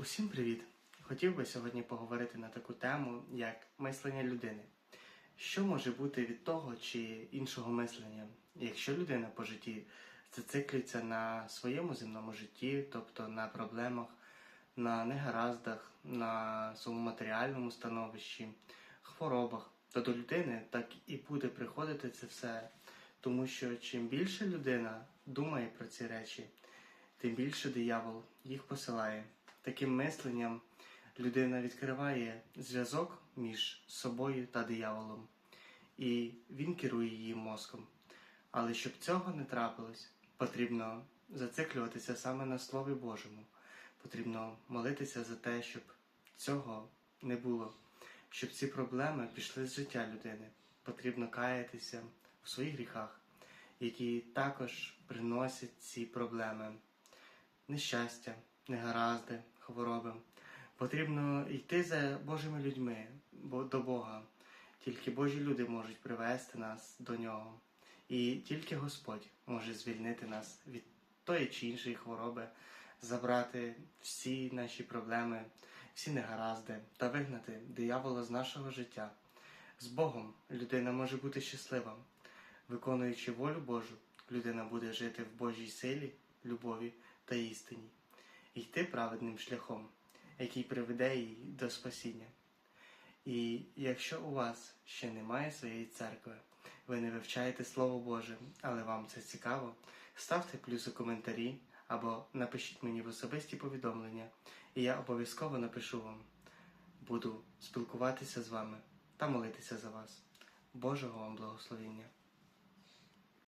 Усім привіт! Хотів би сьогодні поговорити на таку тему, як мислення людини. Що може бути від того чи іншого мислення, якщо людина по житті зациклюється на своєму земному житті, тобто на проблемах, на негараздах, на своєму матеріальному становищі, хворобах, то до людини так і буде приходити це все. Тому що чим більше людина думає про ці речі, тим більше диявол їх посилає. Таким мисленням людина відкриває зв'язок між собою та дияволом, і він керує її мозком. Але щоб цього не трапилось, потрібно зациклюватися саме на Слові Божому. Потрібно молитися за те, щоб цього не було, щоб ці проблеми пішли з життя людини. Потрібно каятися в своїх гріхах, які також приносять ці проблеми нещастя, негаразди, хвороби. Потрібно йти за Божими людьми до Бога. Тільки Божі люди можуть привести нас до Нього. І тільки Господь може звільнити нас від тої чи іншої хвороби, забрати всі наші проблеми, всі негаразди та вигнати диявола з нашого життя. З Богом людина може бути щаслива. Виконуючи волю Божу, людина буде жити в Божій силі, любові та істині, йти праведним шляхом, який приведе її до спасіння. І якщо у вас ще немає своєї церкви, ви не вивчаєте Слово Боже, але вам це цікаво, ставте плюс у коментарі або напишіть мені в особисті повідомлення, і я обов'язково напишу вам. Буду спілкуватися з вами та молитися за вас. Божого вам благословення!